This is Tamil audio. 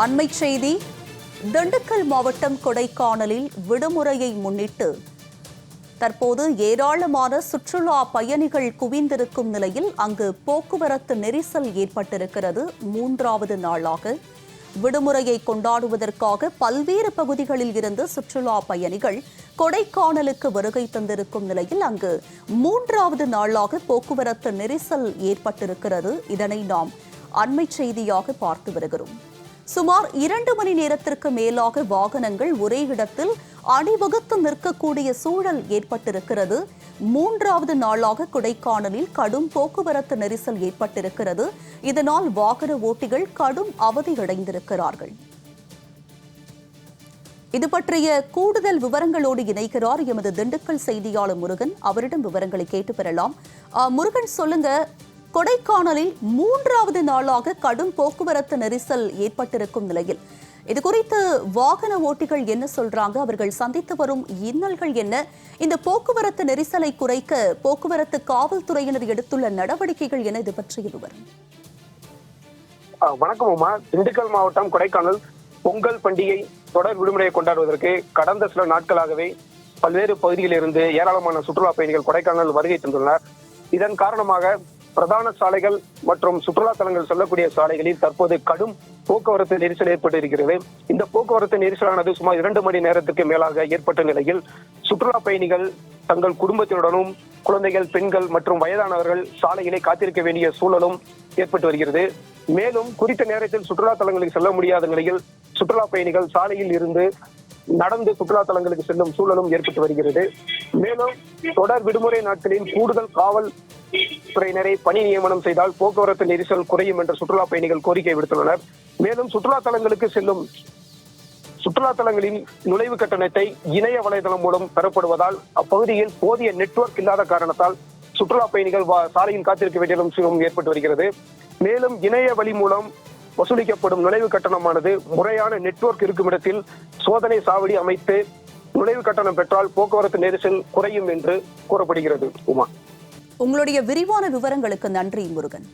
அண்மை செய்தி திண்டுக்கல் மாவட்டம் கொடைக்கானலில் விடுமுறையை முன்னிட்டு. தற்போது ஏராளமான சுற்றுலா பயணிகள் குவிந்திருக்கும் நிலையில் அங்கு போக்குவரத்து நெரிசல் ஏற்பட்டிருக்கிறது. மூன்றாவது நாளாக விடுமுறையை கொண்டாடுவதற்காக பல்வேறு பகுதிகளில் இருந்து சுற்றுலா பயணிகள் கொடைக்கானலுக்கு வருகை தந்திருக்கும் நிலையில் அங்கு மூன்றாவது நாளாக போக்குவரத்து நெரிசல் ஏற்பட்டிருக்கிறது. இதனை நாம் அண்மை செய்தியாக பார்த்து வருகிறோம். சுமார் இரண்டு மணி நேரத்திற்கு மேலாக வாகனங்கள் ஒரே இடத்தில் அணிவகுத்து நிற்கக்கூடிய சூழல் ஏற்பட்டிருக்கிறது. மூன்றாவது நாளாக கொடைக்கானலில் கடும் போக்குவரத்து நெரிசல் ஏற்பட்டிருக்கிறது. இதனால் வாகன ஓட்டிகள் கடும் அவதியடைந்திருக்கிறார்கள். இது பற்றிய கூடுதல் விவரங்களோடு இணைக்கிறார் எமது திண்டுக்கல் செய்தியாளர் முருகன். அவரிடம் விவரங்களை கேட்டு பெறலாம். முருகன் சொல்லுங்க. கொடைக்கானலில் மூன்றாவது நாளாக கடும் போக்குவரத்து நெரிசல் ஏற்பட்டிருக்கும் நிலையில். இது குறித்து வாகன ஓட்டிகள் என்ன சொல்றாங்க? அவர்கள் சந்தித்து வரும் இன்னல்கள் என்ன? இந்த போக்குவரத்து நெரிசலை குறைக்க போக்குவரத்து காவல்துறையினர் எடுத்துள்ள நடவடிக்கைகள் என இது பற்றிய விவரம். வணக்கம் உமா. திண்டுக்கல் மாவட்டம் கொடைக்கானல் பொங்கல் பண்டிகை தொடர் விடுமுறையை கொண்டாடுவதற்கு கடந்த சில நாட்களாகவே பல்வேறு பகுதிகளில் இருந்து ஏராளமான சுற்றுலா பயணிகள் கொடைக்கானல் வருகை தந்துள்ளனர். இதன் காரணமாக பிரதான சாலைகள் மற்றும் சுற்றுலா தலங்கள் செல்லக்கூடிய சாலைகளில் தற்போது கடும் போக்குவரத்து நெரிசல் ஏற்பட்டிருக்கிறது. இந்த போக்குவரத்து நெரிசலானது சுமார் இரண்டு மணி நேரத்துக்கு மேலாக ஏற்பட்ட நிலையில் சுற்றுலா பயணிகள் தங்கள் குடும்பத்தினுடனும் குழந்தைகள் பெண்கள் மற்றும் வயதானவர்கள் சாலையிலே காத்திருக்க வேண்டிய சூழலும் ஏற்பட்டு வருகிறது. மேலும் குறித்த நேரத்தில் சுற்றுலா தலங்களுக்கு செல்ல முடியாத நிலையில் சுற்றுலா பயணிகள் சாலையில் இருந்து நடந்து சுற்றுலா தலங்களுக்கு செல்லும் சூழலும் ஏற்பட்டு வருகிறது. மேலும் தொடர் விடுமுறை நாட்களில் கூடுதல் காவல் துறையினரை பணி நியமனம் செய்தால் போக்குவரத்து நெரிசல் குறையும் என்று சுற்றுலா பயணிகள் கோரிக்கை விடுத்துள்ளனர். மேலும் சுற்றுலா தலங்களுக்கு செல்லும் சுற்றுலா தலங்களின் நுழைவு கட்டணத்தை இணைய வலைதளம் மூலம் பெறப்படுவதால் அப்பகுதியில் போதிய நெட்வொர்க் இல்லாத காரணத்தால் சுற்றுலா பயணிகள் வா- சாலையில் காத்திருக்க வேண்டிய ஏற்பட்டு வருகிறது. மேலும் இணைய வழி மூலம் வசூலிக்கப்படும் நுழைவு கட்டணமானது முறையான நெட்வொர்க் இருக்கும் இடத்தில் சோதனை சாவடி அமைத்து நுழைவு கட்டணம் பெற்றால் போக்குவரத்து நெரிசல் குறையும் என்று கூறப்படுகிறது உமா. உங்களுடைய விரிவான விவரங்களுக்கு நன்றி முருகன்.